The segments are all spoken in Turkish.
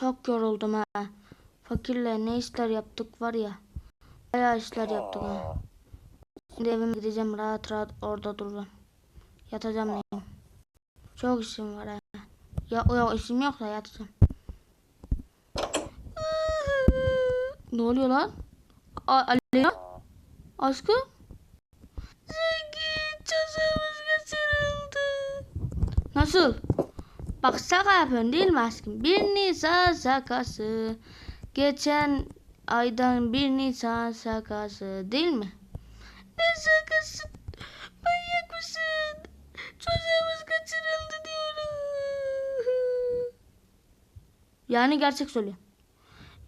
Çok yoruldum ha. Fakirle ne işler yaptık var ya. Bayağı işler yaptık ha. Şimdi evime gideceğim rahat rahat orada duracağım. Yatacağım neyim. Çok işim var ha. Ya yok işim yok da yatacağım. Ne oluyor lan? Aleyna? Aşkım? Zengin çocuğumuz kaçırıldı. Nasıl? Bak şaka yapıyorsun değil mi aşkım? Bir Nisan şakası. Geçen aydan bir Nisan şakası değil mi? Ne şakası? Manyak mısın? Çocuğumuz kaçırıldı diyorum. Yani gerçek söylüyor.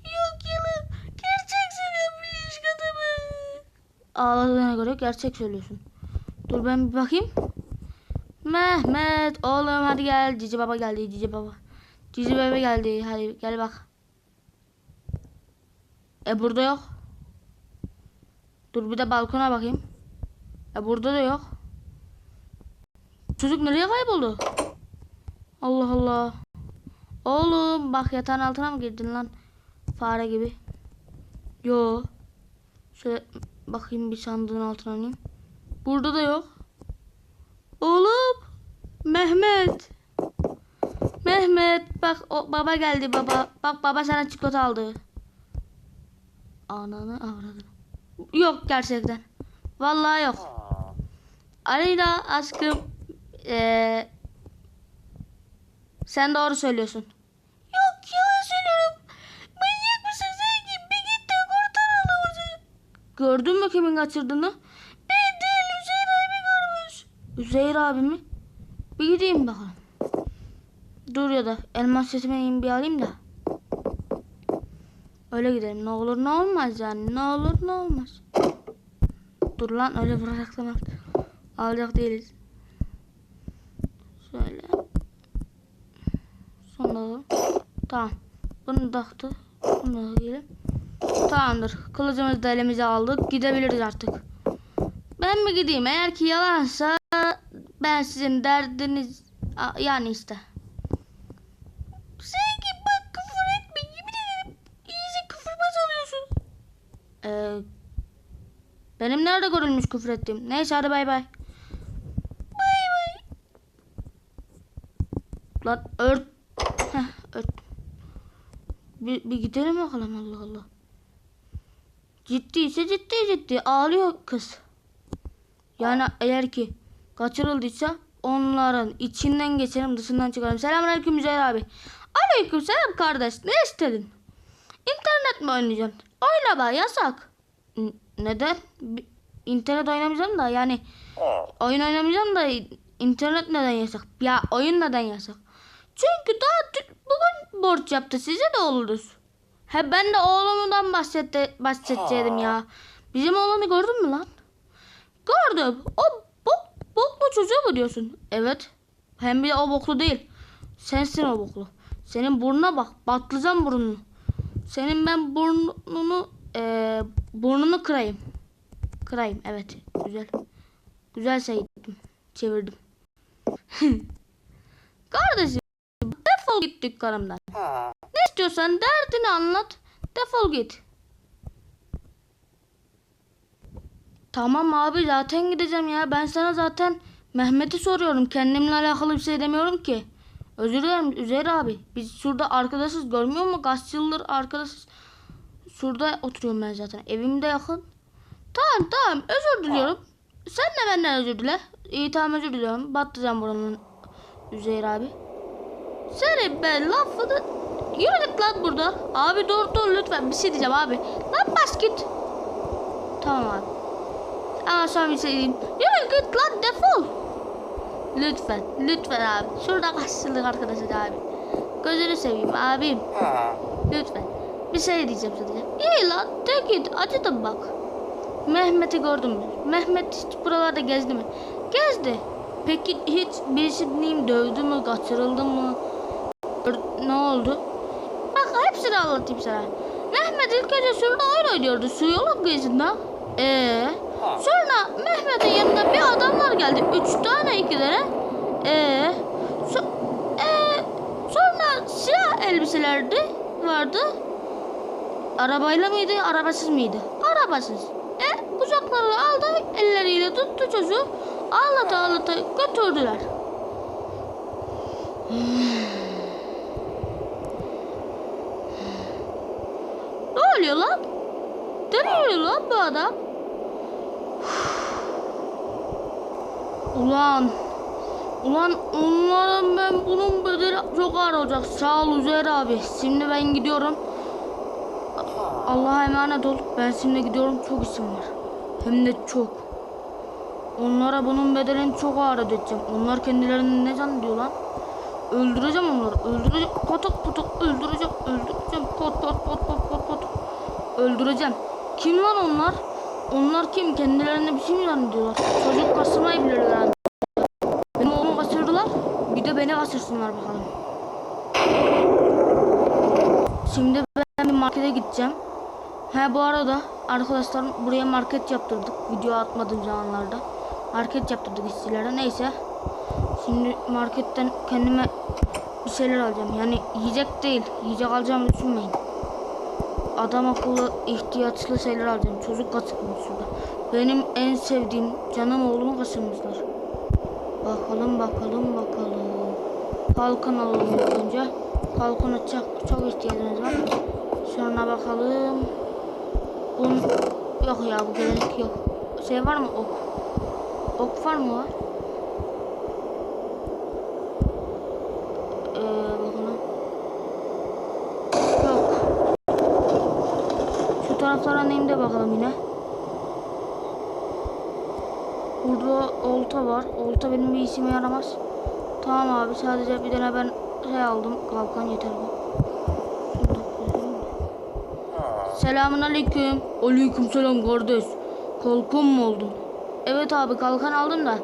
Yok yalan. Gerçek söylüyorum bir iş adamı. Ağladığına göre gerçek söylüyorsun. Dur ben bir bakayım. Mehmet oğlum hadi gel. Cici baba geldi cici baba. Cici baba geldi. Hadi gel bak. E burada yok. Dur bir de balkona bakayım. E burada da yok. Çocuk nereye kayboldu? Allah Allah. Oğlum bak yatağın altına mı girdin lan? Fare gibi. Yo. Şöyle bakayım bir sandığın altına ineyim. Burada da yok. Oğlum. Mehmet. Mehmet bak o baba geldi baba. Bak baba sana çikolata aldı. Ananı avradı. Yok gerçekten. Vallahi yok. Aleyna aşkım. Ee, sen doğru söylüyorsun. Yok yalan söylüyorum. Manyak mısın zengin? Bir git de. Gördün mü kimin kaçırdığını? Ben değil Üzeyir abi görmüş. Üzeyir abi mi? Bir gideyim bakalım. Dur ya da elmas sesime ineyim bir alayım da. Öyle gidelim. Ne olur ne olmaz yani. Ne olur ne olmaz. Dur lan öyle bırakaklamak. Alacak değiliz. Şöyle. Sonra Tamam. Bunu taktı. Bunu da giyelim. Tamamdır. Kılıcımızı da elimize aldık. Gidebiliriz artık. Ben mi gideyim? Eğer ki yalansa ben sizin derdiniz yani işte. Sen bak küfür etme. Yemin ederim. İyice küfürbaz oluyorsun. Ee, benim nerede görülmüş küfür ettiğim? Neyse hadi bay bay. Bay bay. Lan ört. Heh, ört. Bir, bir gidelim bakalım Allah Allah. Ciddiyse ciddi ciddi ağlıyor kız. Yani eğer ki kaçırıldıysa onların içinden geçelim dışından çıkalım. Selamünaleyküm Mücahit abi. Aleyküm selam kardeş. Ne istedin? İnternet mi oynayacaksın? Oyna be yasak. N- neden? Bi- İnternet oynamayacağım da yani oyun oynamayacağım da internet neden yasak? Ya oyun neden yasak? Çünkü daha bugün borç yaptı size de oluruz. He ben de oğlumdan bahsette, bahsedecektim ya. Bizim oğlanı gördün mü lan? Gördüm. O boklu çocuğu mu diyorsun? Evet. Hem bir de o boklu değil. Sensin o boklu. Senin burnuna bak. Batlayacağım burnunu. Senin ben burnunu eee burnunu kırayım. Kırayım evet. Güzel. Güzel saydım. Çevirdim. Kardeşim defol git dükkanımdan. Ne istiyorsan derdini anlat. Defol git. Tamam abi zaten gideceğim ya. Ben sana zaten Mehmet'i soruyorum. Kendimle alakalı bir şey demiyorum ki. Özür dilerim Üzeyir abi. Biz şurada arkadaşız görmüyor musun? Kaç yıldır arkadaşız. Şurada oturuyorum ben zaten. Evim de yakın. Tamam tamam özür diliyorum. Sen de benden özür dile. İyi tamam özür diliyorum. Battıcan buranın Üzeyir abi. Seni ben lafını... Yürü git lan burada. Abi dur dur lütfen bir şey diyeceğim abi. Lan bas git. Tamam abi. Ama sonra bir şey diyeyim. Yürü git lan defol. Lütfen lütfen abi. Şurada kaç yıllık arkadaşız abi. Gözünü seveyim abim. Lütfen. Bir şey diyeceğim sadece. İyi lan de git acıdım bak. Mehmet'i gördün mü? Mehmet hiç buralarda gezdi mi? Gezdi. Peki hiç birisini dövdü mü, kaçırıldı mı? Ne oldu? Bak hepsini anlatayım sana. Mehmet ilk önce şurada oyun oynuyordu. Su yolu kıyısında. Ee, sonra Mehmet'in yanında bir adamlar geldi. Üç tane iki. Ee, so, ee, sonra siyah elbiselerdi vardı. Arabayla mıydı, arabasız mıydı? Arabasız. E kucaklarına aldı, elleriyle tuttu çocuğu. Ağlata ağlata götürdüler. ne oluyor lan? Oluyor lan bu adam? Ulan. Ulan onların ben bunun bedeli çok ağır olacak. Sağ ol Üzeyir abi. Şimdi ben gidiyorum. Allah'a emanet ol. Ben şimdi gidiyorum. Çok isim var. Hem de çok. Onlara bunun bedelini çok ağır ödeteceğim. Onlar kendilerini ne zannediyor lan? Öldüreceğim onları. Öldüreceğim. Patok patok öldüreceğim. Öldüreceğim. Pot pot pot pot pot pot. Öldüreceğim. Kim lan onlar? Onlar kim? Kendilerine bir şey mi zannediyorlar? Çocuk kasırmayı bilirler. Benim oğlumu kaçırdılar. Bir de beni kaçırsınlar bakalım. Şimdi ben bir markete gideceğim. He bu arada arkadaşlar buraya market yaptırdık. Video atmadığım zamanlarda. Market yaptırdık işçilere. Neyse. Şimdi marketten kendime bir şeyler alacağım. Yani yiyecek değil. Yiyecek alacağımı düşünmeyin. Adam akıllı ihtiyaçlı şeyler alacağım. Çocuk kaçırmış şurada. Benim en sevdiğim canım oğlumu kaçırmışlar. Bakalım bakalım bakalım. Kalkın alalım önce. Kalkına çok, çok ihtiyacınız var. Sonra bakalım. Un yok ya bu gerek yok. Şey var mı ok? Ok var mı var? Ee, bakalım. Yok. Neyim de bakalım yine. Burada olta var. Olta benim bir işime yaramaz. Tamam abi sadece bir tane ben şey aldım. Kalkan yeter bu. Selamun aleyküm. Aleyküm selam kardeş. Kalkan mı oldun? Evet abi kalkan aldım da.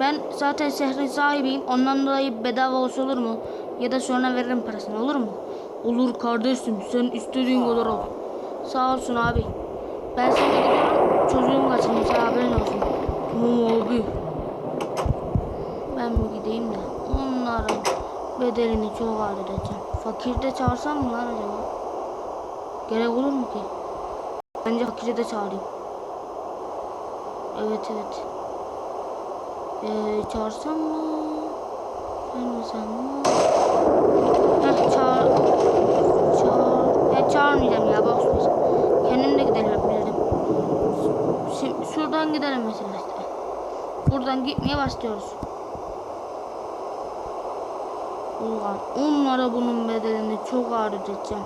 Ben zaten şehrin sahibiyim. Ondan dolayı bedava olsa olur mu? Ya da sonra veririm parasını olur mu? Olur kardeşim. Sen istediğin kadar al. Sağ olsun abi. Ben sana gidiyorum. Çocuğum kaçırmış haberin olsun. Tamam abi. Ben mi gideyim de onların bedelini çok ağır edeceğim. Fakir de çağırsam mı lan acaba? Gerek olur mu ki? Bence fakiri de çağırayım. Evet evet. Ee, çağırsam mı? Çağırmasam mı? Heh çağır. Çağır. Ya çağırmayacağım ya boş ver. Kendim de gidebilirim. Şimdi şuradan gidelim mesela işte. Buradan gitmeye başlıyoruz. Ulan onlara bunun bedelini çok ağır ödeyeceğim.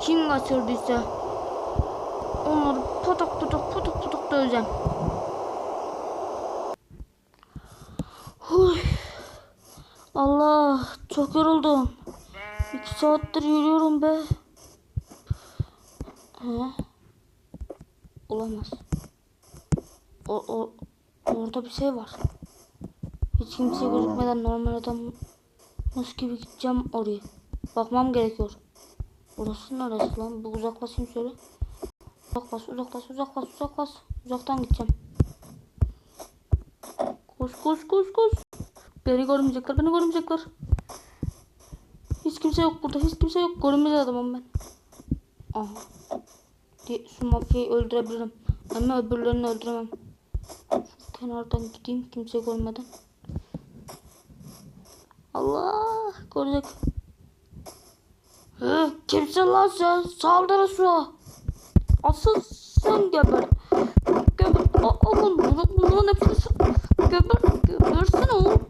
Kim kaçırdıysa onları patak patak patak patak döveceğim. Huy. Allah çok yoruldum. İki saattir yürüyorum be. He? Olamaz. O, o, orada bir şey var. Hiç kimse gözükmeden normal adam nasıl gibi gideceğim oraya. Bakmam gerekiyor. Burası neresi lan? Bu uzaklaşayım şöyle. Uzaklaş, uzaklaş, uzaklaş, uzaklaş. Uzaktan gideceğim. Koş, koş, koş, koş. Beni görmeyecekler, beni görmeyecekler. Hiç kimse yok burada, hiç kimse yok. Görünmez adamım ben. Aha. Şu mafyayı öldürebilirim. Ama öbürlerini öldüremem. Kenardan gideyim kimse görmeden. Allah görecek. Hı, kimsin lan sen? Saldır şu. Asıl sen geber. Geber. Aman bunu, bunların hepsini geber. Gebersene oğlum.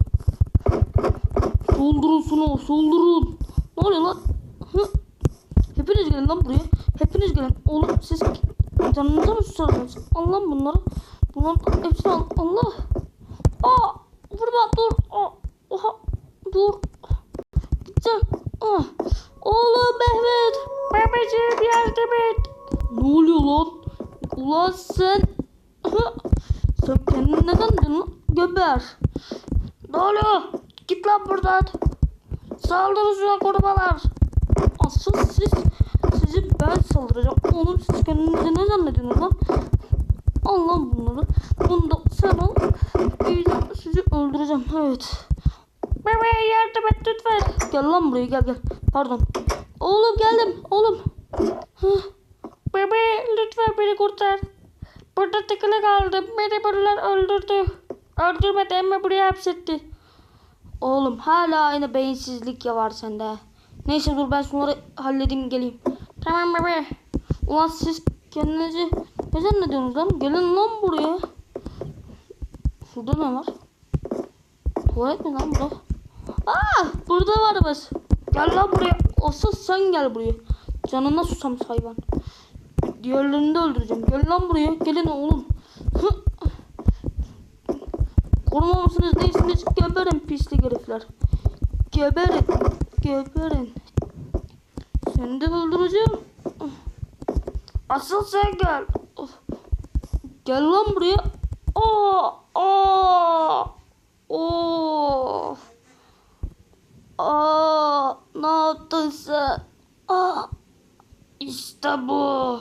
Soldurun şunu soldurun. Ne oluyor lan? Hepiniz gelin lan buraya. Hepiniz gelin. Oğlum siz canınıza mı susadınız? Allah bunları. Bunların hepsini al. Allah. Aa, vurma dur. Aa, oha. Dur. Gideceğim. Ah. Oğlum Mehmet. Mehmetciğim yardım et. Ne oluyor lan? Ulan sen. Sen kendini neden lan? Geber. Ne oluyor? Git lan buradan. Saldırın şuna korumalar. Asıl siz, sizi ben saldıracağım. Oğlum siz kendinizi ne zannediyorsunuz lan? Al lan bunları. Bunu da sen al. İyice sizi öldüreceğim. Evet. Bebeğe yardım et lütfen. Gel lan buraya gel gel. Pardon. Oğlum geldim oğlum. Hah. Bebe lütfen beni kurtar. Burada tıkılı kaldım. Beni bunlar öldürdü. Öldürmedi ama buraya hapsetti. Oğlum hala aynı beyinsizlik ya var sende. Neyse dur ben şunları halledeyim geleyim. Tamam bebe. Ulan siz kendinizi ne zannediyorsunuz lan? Gelin lan buraya. Şurada ne var? Tuvalet mi lan burada? Aa, burada varmış. Gel lan buraya. Asıl sen gel buraya. Canına susamış hayvan. Diğerlerini de öldüreceğim. Gel lan buraya. Gelin oğlum. Hı. Koruma mısınız değilsiniz? Geberin pislik herifler. Geberin. Geberin. Seni de öldüreceğim. Asıl sen gel. Gel lan buraya. Aa, aa. Of. Aa, ne yaptın sen? Aa, işte bu.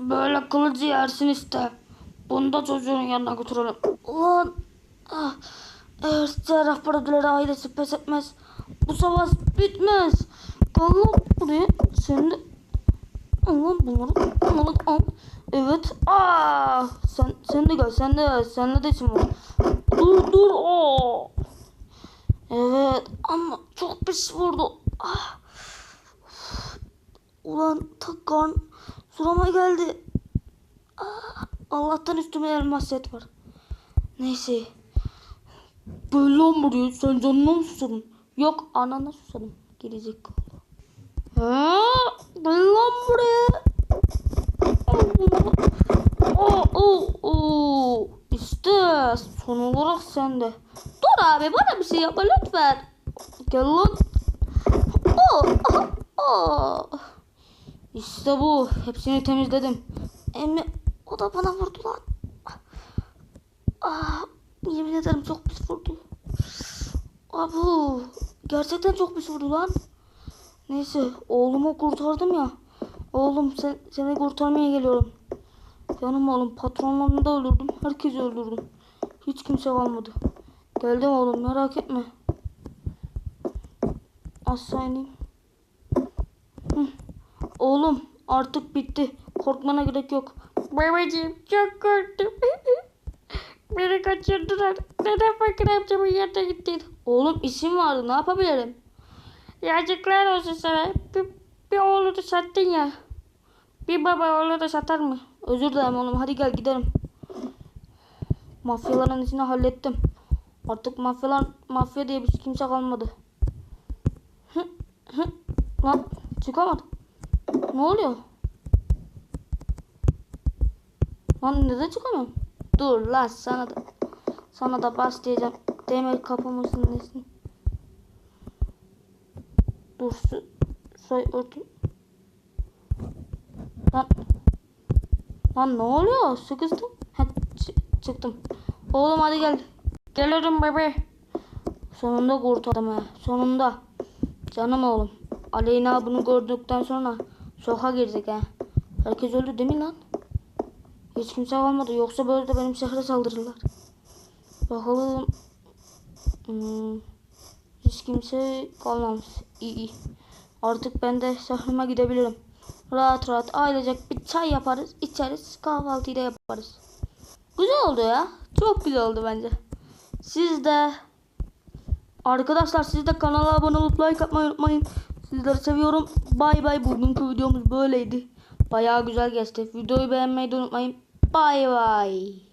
Böyle kılıcı yersin işte. Bunu da çocuğun yanına götürelim. Ulan. Ah, eğer cerrah paradileri ailesi pes etmez. Bu savaş bitmez. Lan buraya. Sen de Ulan bunları bunları al. Evet. Aa, sen sen de gel. Sen de gel. Senle de işim var. Dur dur. Aa. Evet ama çok pis vurdu. Ah. Ulan takan surama geldi. Ah, Allah'tan üstüme elmas set var. Neyse. Böyle buraya sen canına mı susadın? Yok anana susadım. Gelecek. Ha, gel lan buraya. Oo, oo, oo. İşte son olarak sende. Dur abi bana bir şey yapma lütfen. Gel lan. Oo, aha, oo. İşte bu. Hepsini temizledim. Emmi o da bana vurdu lan. Ah, yemin ederim çok pis vurdu. Abu gerçekten çok pis vurdu lan. Neyse oğlumu kurtardım ya. Oğlum sen, seni kurtarmaya geliyorum. Canım oğlum patronlarını da öldürdüm. Herkesi öldürdüm. Hiç kimse kalmadı. Geldim oğlum merak etme. Aşağı ineyim. Hı. Oğlum artık bitti. Korkmana gerek yok. Babacığım çok korktum. Beni kaçırdılar. Neden fakir amcamın yanına gittin? Oğlum işim vardı ne yapabilirim? Yazıklar olsun sana. Bir, bir oğlunu sattın ya. Bir baba oğlu da satar mı? Özür dilerim oğlum hadi gel gidelim. Mafyaların işini hallettim. Artık mafyalar mafya diye bir kimse kalmadı. Hı, hı. Lan çıkamadım. Ne oluyor? Lan neden çıkamıyorum? Dur lan sana da sana da bas diyeceğim. Demir kapımızın nesini. Dur su, say örtün. Lan Lan ne oluyor? Sıkıştım. Ha, çı- çıktım. Oğlum hadi gel. Gelirim bebe. Sonunda kurtardım ha. Sonunda. Canım oğlum. Aleyna bunu gördükten sonra sokağa girdik ha. Herkes öldü değil mi lan? Hiç kimse kalmadı. Yoksa böyle de benim şehre saldırırlar. Bakalım. Hmm. Hiç kimse kalmamış. İyi iyi. Artık ben de şehrime gidebilirim. Rahat rahat ailecek bir çay yaparız, içeriz, kahvaltıyı da yaparız. Güzel oldu ya. Çok güzel oldu bence. Siz de Arkadaşlar siz de kanala abone olup like atmayı unutmayın. Sizleri seviyorum. Bay bay. Bugünkü videomuz böyleydi. Bayağı güzel geçti. Videoyu beğenmeyi de unutmayın. Bay bay.